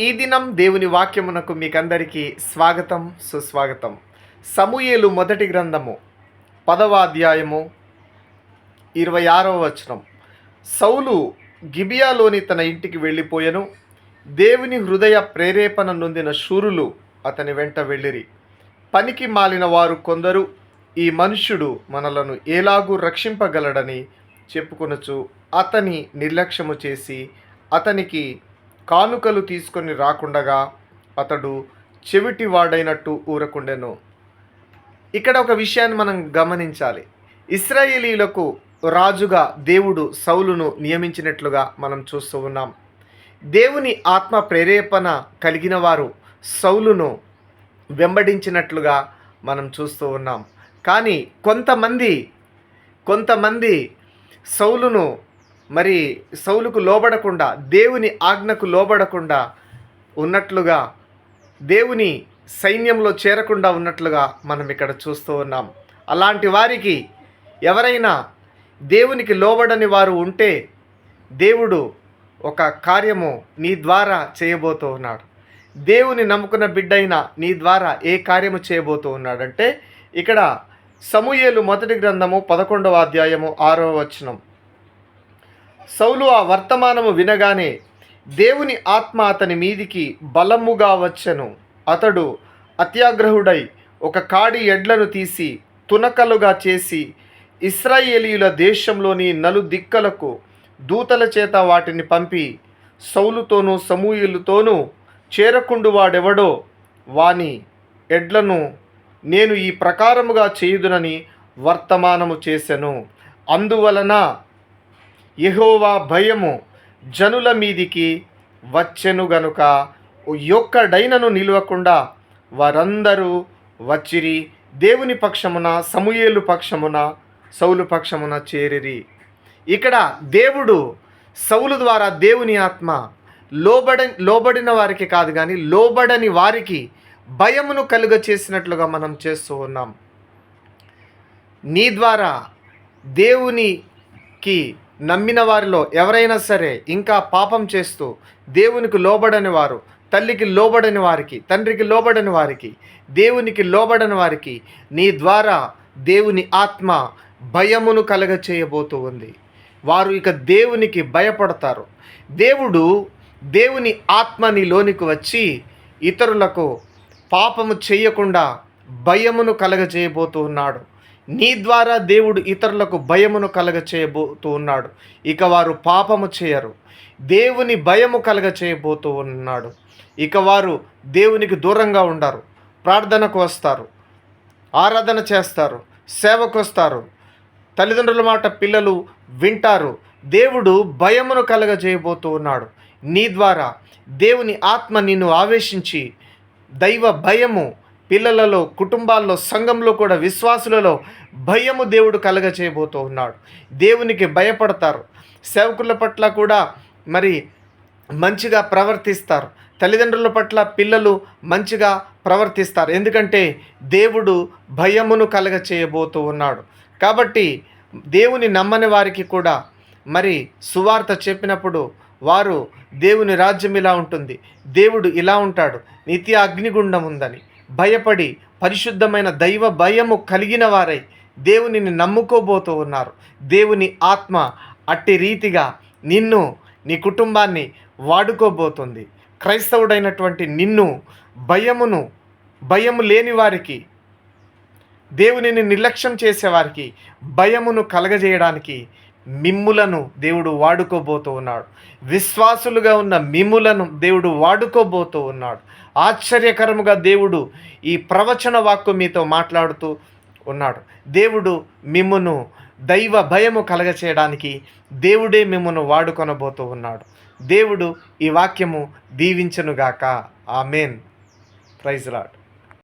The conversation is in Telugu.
ఈ దినం దేవుని వాక్యమునకు మీకందరికీ స్వాగతం సుస్వాగతం. సమూయేలు మొదటి గ్రంథము పదవ అధ్యాయము ఇరవై ఆరవ వచనం. సౌలు గిబియాలోని తన ఇంటికి వెళ్ళిపోయెను. దేవుని హృదయ ప్రేరేపణ నొందిన శూరులు అతని వెంట వెళ్ళిరి. పనికి మాలిన వారు కొందరు ఈ మనుష్యుడు మనలను ఎలాగూ రక్షింపగలడని చెప్పుకొనచ్చు అతని నిర్లక్ష్యము చేసి అతనికి కానుకలు తీసుకొని రాకుండగా అతడు చెవిటి వాడైనట్టు ఊరకుండెను. ఇక్కడ ఒక విషయాన్ని మనం గమనించాలి. ఇస్రాయేలీలకు రాజుగా దేవుడు సౌలును నియమించినట్లుగా మనం చూస్తూ ఉన్నాం. దేవుని ఆత్మ ప్రేరేపణ కలిగిన వారు సౌలును వెంబడించినట్లుగా మనం చూస్తూ ఉన్నాం. కానీ కొంతమంది కొంతమంది సౌలును మరి సౌలుకు లోబడకుండా దేవుని ఆజ్ఞకు లోబడకుండా ఉన్నట్లుగా దేవుని సైన్యంలో చేరకుండా ఉన్నట్లుగా మనం ఇక్కడ చూస్తూ ఉన్నాం. అలాంటి వారికి ఎవరైనా దేవునికి లోబడని వారు ఉంటే దేవుడు ఒక కార్యము నీ ద్వారా చేయబోతూ ఉన్నాడు. దేవుని నమ్ముకున్న బిడ్డైన నీ ద్వారా ఏ కార్యము చేయబోతూ ఉన్నాడంటే ఇక్కడ సమూయేలు మొదటి గ్రంథము పదకొండవ అధ్యాయము ఆరవ వచనం. సౌలు ఆ వర్తమానము వినగానే దేవుని ఆత్మ అతని మీదికి బలముగా వచ్చెను. అతడు అత్యాగ్రహుడై ఒక కాడి ఎడ్లను తీసి తునకలుగా చేసి ఇస్రాయేలీయుల దేశంలోని నలు దిక్కలకు దూతల చేత వాటిని పంపి సౌలుతోనూ సమూయులతోనూ చేరకుండు వాడెవడో వాని ఎడ్లను నేను ఈ ప్రకారముగా చేయుదునని వర్తమానము చేసెను. అందువలన యహోవా భయము జనుల మీదికి వచ్చెను గనుక యొక్కడైనను నిలవకుండా వారందరూ వచ్చిరి దేవుని పక్షమున సమూయేలు పక్షమున సౌలు పక్షమున చేరిరి. ఇక్కడ దేవుడు సౌలు ద్వారా దేవుని ఆత్మ లోబడ లోబడిన వారికి కాదు కానీ లోబడని వారికి భయమును కలుగ చేసినట్లుగా మనం చేస్తూ ఉన్నాం. నీ ద్వారా దేవునికి నమ్మిన వారిలో ఎవరైనా సరే ఇంకా పాపం చేస్తూ దేవునికి లోబడని వారు తల్లికి లోబడని వారికి తండ్రికి లోబడని వారికి దేవునికి లోబడని వారికి నీ ద్వారా దేవుని ఆత్మ భయమును కలగ చేయబోతూ ఉంది. వారు ఇక దేవునికి భయపడతారు. దేవుడు దేవుని ఆత్మ నీలోనికి వచ్చి ఇతరులకు పాపము చేయకుండా భయమును కలగజేయబోతూ ఉన్నాడు. నీ ద్వారా దేవుడు ఇతరులకు భయమును కలగ చేయబోతూ ఉన్నాడు. ఇక వారు పాపము చేయరు. దేవుని భయము కలగ చేయబోతూ ఉన్నాడు. ఇక వారు దేవునికి దూరంగా ఉండరు. ప్రార్థనకు వస్తారు. ఆరాధన చేస్తారు. సేవకు వస్తారు. తల్లిదండ్రుల మాట పిల్లలు వింటారు. దేవుడు భయమును కలగజేయబోతూ ఉన్నాడు. నీ ద్వారా దేవుని ఆత్మ నిన్ను ఆవేశించి దైవ భయము పిల్లలలో కుటుంబాల్లో సంఘంలో కూడా విశ్వాసులలో భయము దేవుడు కలగ చేయబోతూ ఉన్నాడు. దేవునికి భయపడతారు. సేవకుల పట్ల కూడా మరి మంచిగా ప్రవర్తిస్తారు. తల్లిదండ్రుల పట్ల పిల్లలు మంచిగా ప్రవర్తిస్తారు. ఎందుకంటే దేవుడు భయమును కలగ చేయబోతూ ఉన్నాడు. కాబట్టి దేవుని నమ్మని వారికి కూడా మరి సువార్త చెప్పినప్పుడు వారు దేవుని రాజ్యం ఇలా ఉంటుంది. దేవుడు ఇలా ఉంటాడు. నిత్య అగ్నిగుండం ఉందని. భయపడి పరిశుద్ధమైన దైవ భయము కలిగిన వారై దేవునిని నమ్ముకోబోతూ ఉన్నారు. దేవుని ఆత్మ అట్టి రీతిగా నిన్ను నీ కుటుంబాన్ని వాడుకోబోతుంది. క్రైస్తవుడైనటువంటి నిన్ను భయమును భయము లేని వారికి దేవునిని నిర్లక్ష్యం చేసేవారికి భయమును కలగజేయడానికి మిమ్ములను దేవుడు వాడుకోబోతూ ఉన్నాడు. విశ్వాసులుగా ఉన్న మిమ్ములను దేవుడు వాడుకోబోతూ ఉన్నాడు. ఆశ్చర్యకరముగా దేవుడు ఈ ప్రవచన వాక్కు మీతో మాట్లాడుతూ ఉన్నాడు. దేవుడు మిమ్మును దైవ భయము కలగచేయడానికి దేవుడే మిమ్మను వాడుకొనబోతూ ఉన్నాడు. దేవుడు ఈ వాక్యము దీవించనుగాక. ఆమెన్. Praise lord